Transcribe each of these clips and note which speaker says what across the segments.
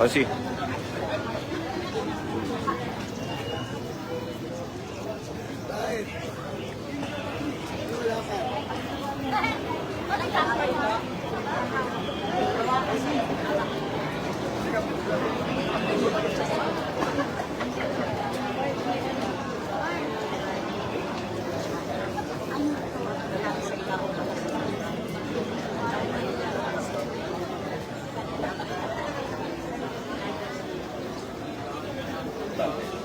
Speaker 1: I 西 Kasi,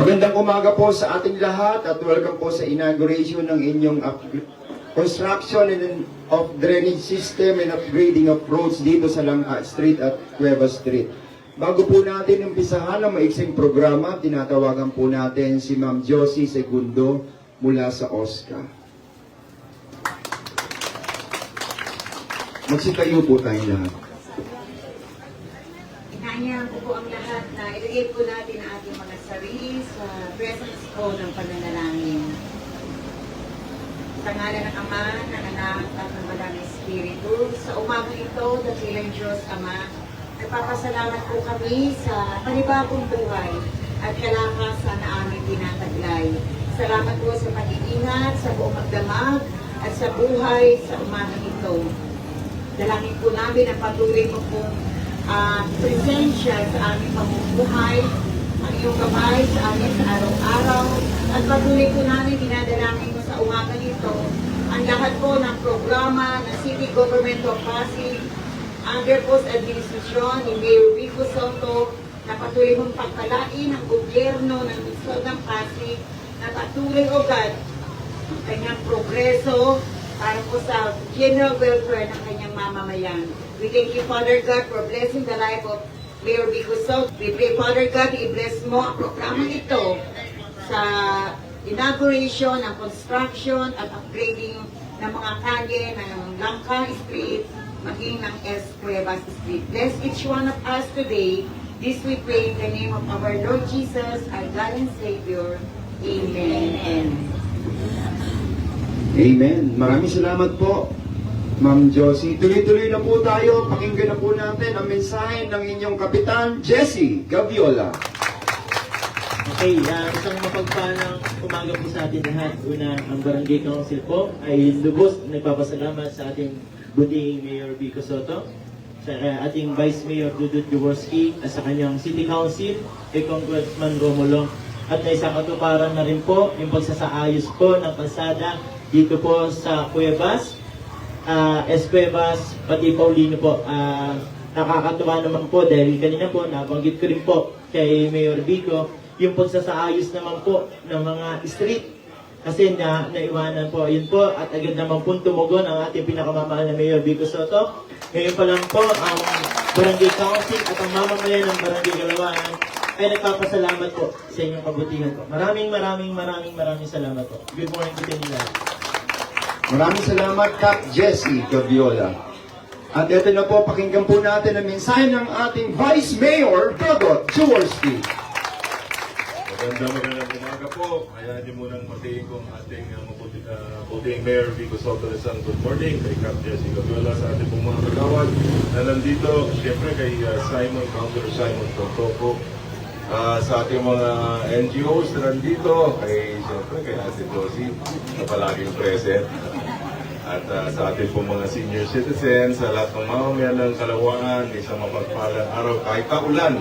Speaker 2: Magandang umaga po sa ating lahat at welcome po sa inauguration ng inyong construction and of drainage system and upgrading of roads dito sa Langa Street at Cueva Street. Bago po natin umpisahan ang maiksing programa, tinatawagan po natin si Ma'am Josie Segundo mula sa OSCA. Magsitayo po tayo lahat.
Speaker 3: Ko po ang lahat na ilagay po natin ang ating mga sarili sa presence ko ng pananalangin. Sa ngalan ng Ama, ng Anak, at ng Maraming Espiritu, sa umaga ito, dakilang Diyos Ama, nagpapasalamat po kami sa panibagong buhay at kalakasan na aming tinataglay. Salamat po sa pag-iingat, sa buong magdamag, at sa buhay sa umaga ito. Dalangin po namin ang patuloy mo pong ah, presensya sa aming pamumuhay ang iyong gabay sa amin sa araw-araw. At patuloy po namin dinadalangin mo sa umaga nito ang lahat po ng programa ng City Government of Pasig under post administrasyon ni Mayor Vico Soto na patuloy mong pagpalain ang gobyerno ng Lungsod ng Pasig na patuloy o God ang kanyang progreso para po sa general welfare ng kanyang mamamayan. We thank you, Father God, for blessing the life of Mayor Vico Soto. We pray, Father God, i-bless mo ang programa ito sa inauguration, ng construction at upgrading ng mga kalye ng Langka Street, maging ng S. Cuevas Street. Bless each one of us today. This we pray in the name of our Lord Jesus, our God and Savior. Amen.
Speaker 2: Amen. Maraming salamat po, Ma'am Josie. Tuloy-tuloy na po tayo. Pakinggan na po natin ang mensahe ng inyong kapitan, Jesse Gaviola.
Speaker 4: Okay, uh, isang mapagpalang umaga po sa atin lahat. Una, ang Barangay Council po ay lubos nagpapasalamat sa ating buding Mayor Vico Soto, sa uh, ating Vice Mayor Dudut Jaworski, at sa kanyang City Council, kay Congressman Romulo. At na isang katuparan na rin po yung pagsasaayos po ng kalsada dito po sa Cuevas, uh, Escuevas, pati Paulino po. Ah, nakakatuwa naman po dahil kanina po nabanggit ko rin po kay Mayor Vico yung pagsasaayos naman po ng mga street kasi na naiwanan po yun po at agad naman po tumugon ang ating pinakamamahal na Mayor Vico Soto ngayon pa lang po ang Barangay Council at ang mamamayan ng Barangay Galawan ay nagpapasalamat po sa inyong kabutihan po. Maraming maraming maraming maraming salamat po. Good morning to you lahat.
Speaker 2: Maraming salamat, Cap Jesse Gaviola. At ito na po, pakinggan po natin ang mensahe ng ating Vice Mayor, Dodot Jaworski.
Speaker 5: Magandang magandang umaga po. Kaya din munang matiin ko ang ating uh, mabuti, uh, mabuting Mayor Vico Soto isang good morning kay Cap Jesse Gaviola sa ating pong mga kagawad na nandito. Siyempre kay uh, Simon, Councilor Simon Tontoco. Uh, sa ating mga NGOs na nandito, kay siyempre kay Ate Josie na palaging present. At uh, sa ating pong mga senior citizens, sa lahat ng mamamayan ng Kalawaan, isang mapagpalang araw kahit kaulan,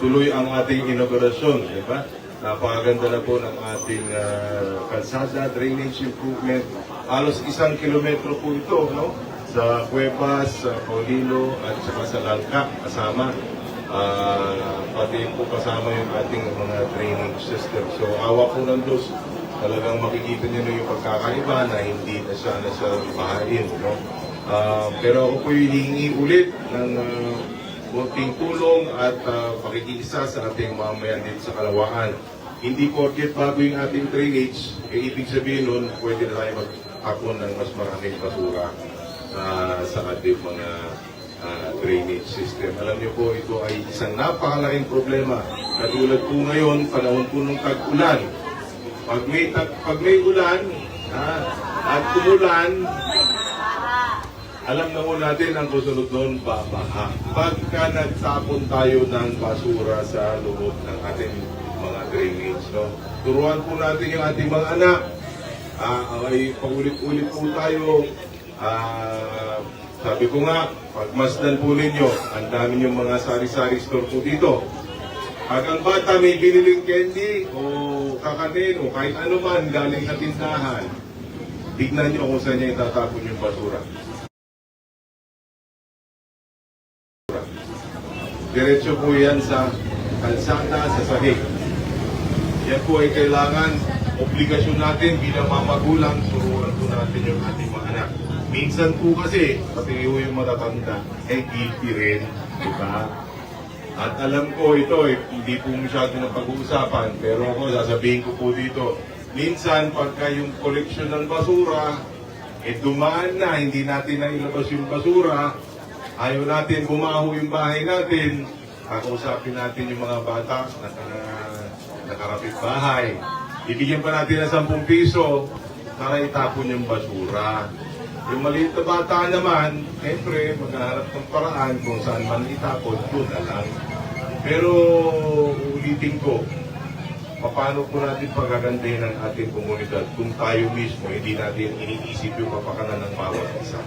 Speaker 5: tuloy ang ating inaugurasyon, di ba? Napakaganda na po ng ating uh, kalsada, drainage improvement. Halos isang kilometro po ito, no? Sa Cuevas, sa Paulino, at saka sa Langka, kasama. Ah, pati po kasama yung ating mga drainage system. So, awa po ng Diyos, talagang makikita niyo na yung pagkakaiba na hindi na siya na siya bahain. No? Ah, pero ako po hinihingi ulit ng uh, tulong at uh, pakikiisa sa ating mamamayan dito sa Kalawaan. Hindi porket bago yung ating drainage, eh, ibig sabihin nun, pwede na tayo magtakon ng mas maraming basura ah, sa ating mga ah, drainage system. Alam niyo po, ito ay isang napakalaking problema. Katulad po ngayon, panahon po ng tag-ulan. Pag may, pag may ulan ah, at umulan, alam na po natin ang kusunod noon, babaha. Pagka nagtapon tayo ng basura sa loob ng ating mga drainage, no? Turuan po natin yung ating mga anak. Ah, ay paulit-ulit po tayo. Ah, sabi ko nga, pagmasdan po ninyo, ang dami yung mga sari-sari store po dito. Pag ang bata may biniling candy o kakanin o kahit ano man galing sa tindahan, tignan nyo kung saan niya itatapon yung basura. Diretso po yan sa kalsada, sa sahig. Yan po ay kailangan, obligasyon natin bilang mga magulang, turuan po natin yung ating mga anak. Minsan po kasi, pati yung matatanda, eh guilty rin, di ba? At alam ko ito, eh, hindi po masyado ng pag-uusapan, pero ako sasabihin ko po dito, minsan pagka yung koleksyon ng basura, eh dumaan na, hindi natin na ilabas yung basura, ayaw natin bumaho yung bahay natin, kakausapin natin yung mga bata na naka- nakarapit bahay. Ibigyan pa natin ng 10 piso para itapon yung basura. Yung maliit na bata naman, siyempre, maghahanap ng paraan kung saan man itapon, doon na lang. Pero ulitin ko, paano po natin pagagandahin ang ating komunidad kung tayo mismo hindi natin iniisip yung kapakanan ng bawat isa.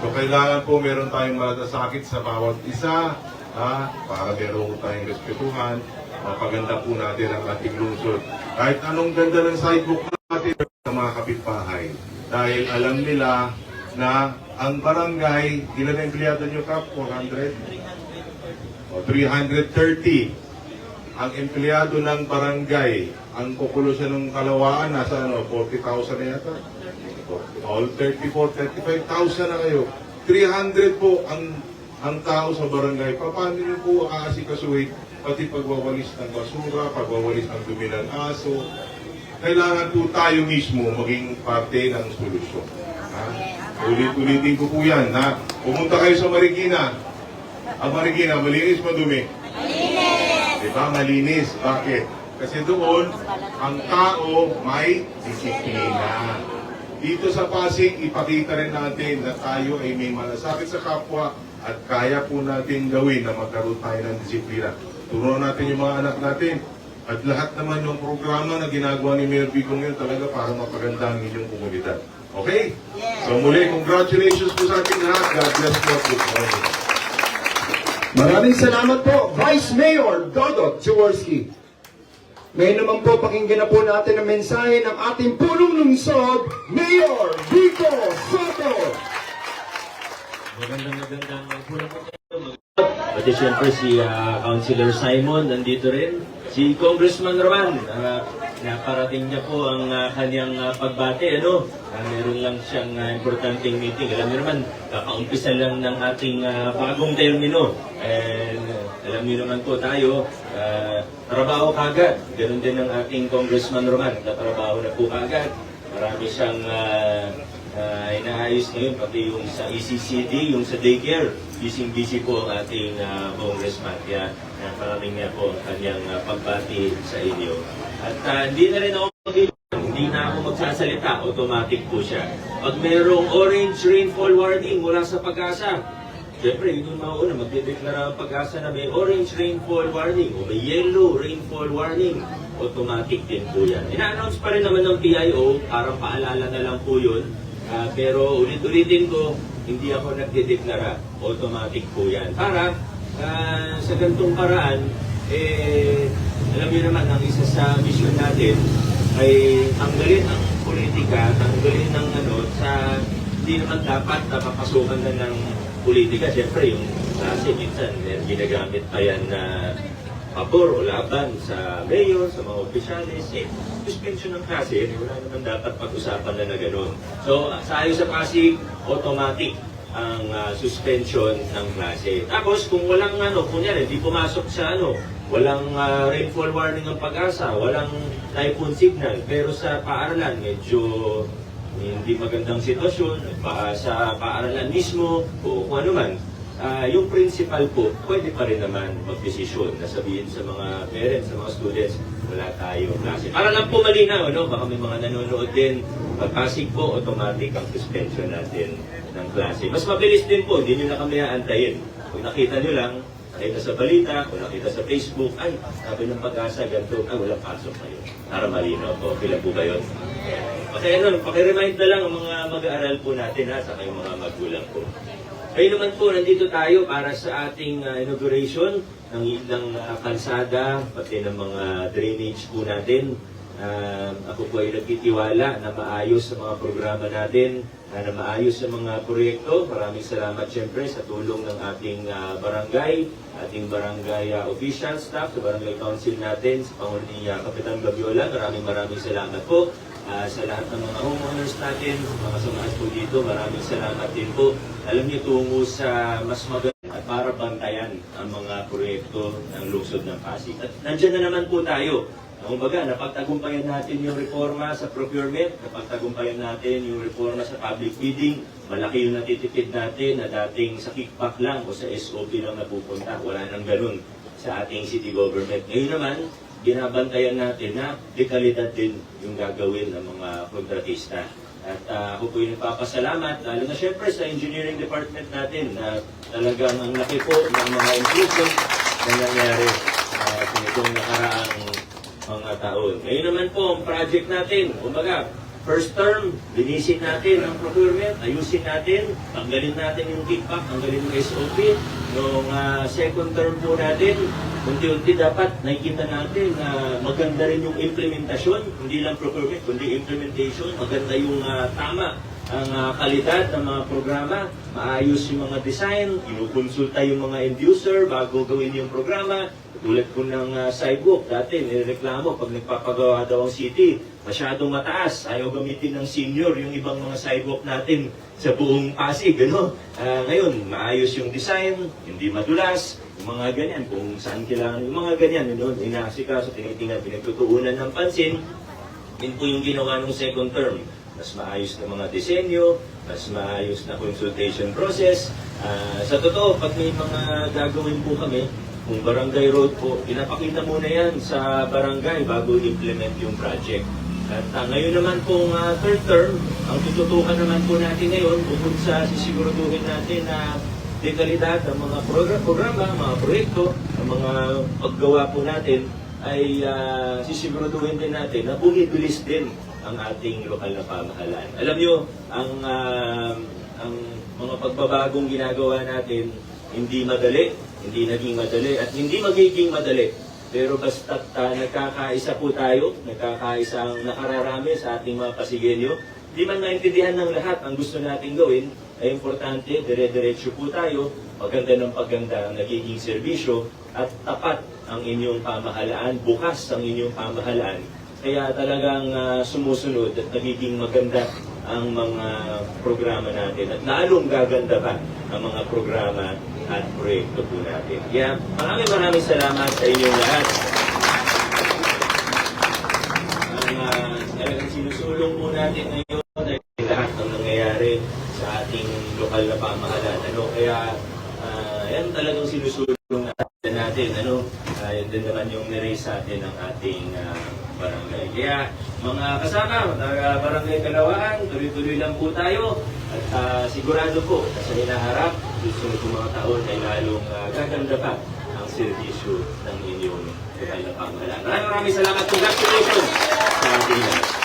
Speaker 5: So kailangan po meron tayong malasakit sa bawat isa ha, para meron tayong respetuhan mapaganda po natin ang ating lungsod. Kahit anong ganda ng sidewalk natin sa mga kapitbahay. Dahil alam nila na ang barangay, ilan na empleyado nyo kap? 400? O 330 ang empleyado ng barangay, ang populasyon ng kalawaan, nasa ano, 40,000 na yata. All 34, 35,000 na kayo. 300 po ang ang tao sa barangay. Pa- Paano niyo po aasikasuhin pati pagwawalis ng basura, pagwawalis ng dumi ng aso. Kailangan po tayo mismo maging parte ng solusyon. Ulit-ulitin ko po yan. Ha? Pumunta kayo sa Marikina. Ang Marikina, malinis madumi. Di ba? Malinis. Bakit? Kasi doon, ang tao may disiplina. Dito sa Pasig, ipakita rin natin na tayo ay may malasakit sa kapwa at kaya po natin gawin na magkaroon tayo ng disiplina. Turuan natin yung mga anak natin. At lahat naman yung programa na ginagawa ni Mayor Vico ngayon talaga para mapaganda ang inyong komunidad. Okay? So muli, congratulations po sa ating lahat. God bless po. Good morning.
Speaker 2: Maraming salamat po, Vice Mayor Dodot Jaworski. Ngayon naman po, pakinggan na po natin ang mensahe ng ating punong lungsod, Mayor Vico Soto.
Speaker 1: Magandang magandang po kayo. Pati siyempre si ah, Councilor Simon nandito rin. Si Congressman Roman, ah, naparating niya po ang ah, kanyang ah, pagbate. Ano? Ah, meron lang siyang ah, importanteng meeting. Alam niyo naman, kakaumpisa lang ng ating ah, bagong termino. And ah, alam niyo naman po tayo, ah, trabaho kagad. Ganon din ang ating Congressman Roman. Natrabaho na po kagad. Marami siyang ah, uh, inaayos ngayon pati yung sa ECCD, yung sa daycare. Busy-busy po ang ating uh, congressman. Kaya uh, maraming nga po ang kanyang uh, pagbati sa inyo. At uh, hindi na rin ako hindi na ako magsasalita, automatic po siya. Pag merong orange rainfall warning mula sa pag-asa, Siyempre, yun yung mauna, magdedeklara ang pag-asa na may orange rainfall warning o may yellow rainfall warning. Automatic din po yan. Ina-announce pa rin naman ng PIO, parang paalala na lang po yun. Ah, pero ulit-ulitin ko, hindi ako nagdedeklara. Automatic po yan. Para ah, sa gantong paraan, eh, alam niyo naman, ang isa sa mission natin ay tanggalin ang politika, tanggalin ng ano, sa hindi naman dapat napapasukan na ng politika. Siyempre, yung klase minsan, eh, ginagamit pa yan na pabor o laban sa mayor, sa mga opisyalis. Eh, suspension ng klase, eh, wala naman dapat pag-usapan na na gano'n. So, sa ayos sa Pasig, automatic ang ah, suspension ng klase. Tapos, kung walang ano, kunyari, di pumasok sa ano, walang ah, rainfall warning ang pag-asa, walang typhoon signal, pero sa paaralan, medyo hindi magandang sitwasyon pa, sa paaralan mismo o kung ano man, ah, yung principal po, pwede pa rin naman magdesisyon na sabihin sa mga parents, sa mga students, wala tayo klase. Para lang po malinaw, no? baka may mga nanonood din, pagpasig po, automatic ang suspension natin ng klase. Mas mabilis din po, hindi nyo na kami aantayin. Kung nakita nyo lang, nakita sa balita, kung nakita sa Facebook, ay, sabi ng pag-asa, ganito, ay, walang pasok kayo. Para malinaw po, pila po ba yun? Okay, ano, pakiremind na lang ang mga mag-aaral po natin ha, sa kayong mga magulang po. Kayo naman po, nandito tayo para sa ating uh, inauguration ng, ng uh, kalsada, pati ng mga drainage po natin. Uh, ako po ay nagtitiwala na maayos sa mga programa natin, uh, na maayos sa mga proyekto. Maraming salamat siyempre sa tulong ng ating uh, barangay, ating barangay uh, official staff, sa barangay council natin, sa Pangulo ni uh, Kapitan Gabiola. Maraming maraming salamat po. Ah, sa lahat ng mga homeowners natin, mga samahan po dito, maraming salamat din po. Alam niyo, tungo sa mas maganda at para bantayan ang mga proyekto ng lungsod ng Pasig. At nandiyan na naman po tayo. Kung baga, napagtagumpayan natin yung reforma sa procurement, napagtagumpayan natin yung reforma sa public bidding, malaki yung natitipid natin na dating sa kickback lang o sa SOP lang napupunta. Wala nang ganun sa ating city government. Ngayon naman, binabantayan natin na dekalidad din yung gagawin ng mga kontratista. At ah, ako po yung nagpapasalamat, lalo na syempre sa engineering department natin na talagang ang laki po ng mga improvement na nangyari uh, sa itong nakaraang mga taon. Ngayon naman po, ang project natin, kumbaga, first term, linisin natin ang procurement, ayusin natin, tanggalin natin yung kickback, tanggalin yung SOP. Noong ah, second term po natin, unti-unti dapat nakikita natin na maganda rin yung implementasyon, hindi lang procurement, kundi implementation, maganda yung ah, tama ang ah, kalidad ng mga programa, maayos yung mga design, inukonsulta yung mga end user bago gawin yung programa. Tulad po ng ah, sidewalk, dati nireklamo pag nagpapagawa daw ang city, masyadong mataas, ayaw gamitin ng senior yung ibang mga sidewalk natin sa buong Pasig. Ano? Ah, ngayon, maayos yung design, hindi madulas, yung mga ganyan, kung saan kailangan, yung mga ganyan, yun, inaasikaso, tinitingnan, pinagtutuunan ng pansin, yun po yung ginawa ng second term. Mas maayos na mga disenyo, mas maayos na consultation process. Ah, sa totoo, pag may mga gagawin po kami, kung barangay road po, pinapakita muna yan sa barangay bago implement yung project. At ah, ngayon naman pong ah, third term, ang tututukan naman po natin ngayon, bukod sa sisiguraduhin natin na dekalidad ng mga program, programa, mga proyekto, ang mga paggawa po natin, ay uh, sisiguraduhin din natin na bumibilis din ang ating lokal na pamahalaan. Alam nyo, ang, ah, ang mga pagbabagong ginagawa natin, hindi madali, hindi naging madali, at hindi magiging madali. Pero basta uh, nagkakaisa po tayo, nagkakaisa ang nakararami sa ating mga pasigenyo, di man maintindihan ng lahat ang gusto nating gawin, ay importante, dire-diretso po tayo, paganda ng paganda ang nagiging serbisyo, at tapat ang inyong pamahalaan, bukas ang inyong pamahalaan. Kaya talagang ah, sumusunod at nagiging maganda ang mga programa natin at lalong gaganda pa ang mga programa at proyekto po natin. Kaya maraming maraming salamat sa inyong lahat. Ang uh, talagang sinusulong po natin ngayon ay lahat ng nangyayari sa ating lokal na pamahalaan. Ano? Kaya ah, yan talagang sinusulong natin, natin ano? Ah, yan din naman yung niraise sa atin ng ating ah, barangay. Kaya mga kasama, taga barangay Kalawaan, tuloy-tuloy lang po tayo. At ah, sigurado po sa hinaharap, susunod po mga taon ay lalong ah, gaganda pa ang serbisyo ng inyong lokal na pamahalaan. Maraming maraming salamat. Congratulations sa ating.